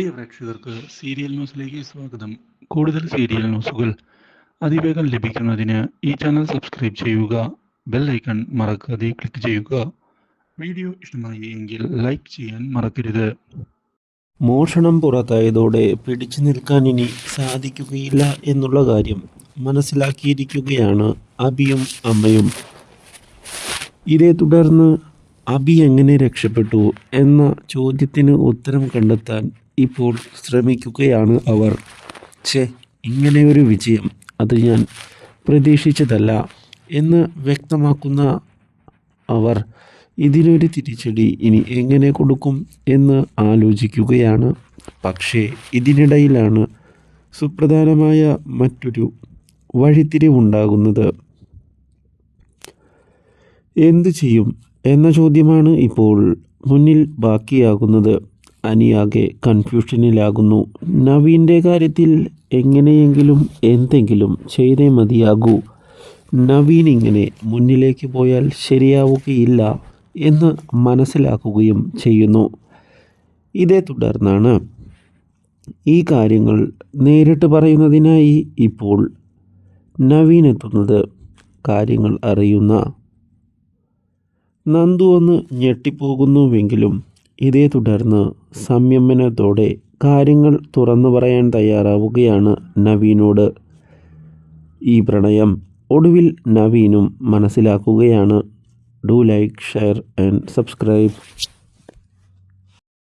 പ്രിയ പ്രേക്ഷകർക്ക് സീരിയൽ ന്യൂസിലേക്ക് സ്വാഗതം. കൂടുതൽ സീരിയൽ ന്യൂസുകൾ അതിവേഗം ലഭിക്കുന്നതിന് ഈ ചാനൽ സബ്സ്ക്രൈബ് ചെയ്യുക ബെൽ ഐക്കൺ മറക്കാതെ ക്ലിക്ക് ചെയ്യുക. വീഡിയോ ഇഷ്ടമായി എങ്കിൽ ലൈക്ക് ചെയ്യാൻ മറക്കരുത്. മോഷണം പുറത്തായതോടെ പിടിച്ചു നിൽക്കാൻ ഇനി സാധിക്കുകയില്ല എന്നുള്ള കാര്യം മനസ്സിലാക്കിയിരിക്കുകയാണ് അബിയും അമ്മയും. ഇതേ തുടർന്ന് അബി എങ്ങനെ രക്ഷപ്പെട്ടു എന്ന ചോദ്യത്തിന് ഉത്തരം കണ്ടെത്താൻ ഇപ്പോൾ ശ്രമിക്കുകയാണ് അവർ. ഛേ ഇങ്ങനെയൊരു വിജയം അത് ഞാൻ പ്രതീക്ഷിച്ചതല്ല എന്ന് വ്യക്തമാക്കുന്ന അവർ ഇതിനൊരു തിരിച്ചടി ഇനി എങ്ങനെ കൊടുക്കും എന്ന് ആലോചിക്കുകയാണ്. പക്ഷേ ഇതിനിടയിലാണ് സുപ്രധാനമായ മറ്റൊരു വഴിത്തിരിവുണ്ടാകുന്നത്. എന്തു ചെയ്യും? എന്ന ചോദ്യമാണ് ഇപ്പോൾ മുന്നിൽ ബാക്കിയാകുന്നത്. അനിയാകെ കൺഫ്യൂഷനിലാകുന്നു. നവീന്റെ കാര്യത്തിൽ എങ്ങനെയെങ്കിലും എന്തെങ്കിലും ചെയ്തേ മതിയാകൂ. നവീൻ ഇങ്ങനെ മുന്നിലേക്ക് പോയാൽ ശരിയാവുകയില്ല എന്ന് മനസ്സിലാക്കുകയും ചെയ്യുന്നു. ഇതേ തുടർന്നാണ് ഈ കാര്യങ്ങൾ നേരിട്ട് പറയുന്നതിനായി ഇപ്പോൾ നവീൻ എത്തുന്നത്. കാര്യങ്ങൾ അറിയുന്ന നന്ദു ഒന്ന് ഞെട്ടിപ്പോകുന്നുവെങ്കിലും ഇതേ തുടർന്ന് സംയമനത്തോടെ കാര്യങ്ങൾ തുറന്നു പറയാൻ തയ്യാറാവുകയാണ് നവീനോട്. ഈ പ്രണയം ഒടുവിൽ നവീനും മനസ്സിലാക്കുകയാണ്. Do like share and subscribe.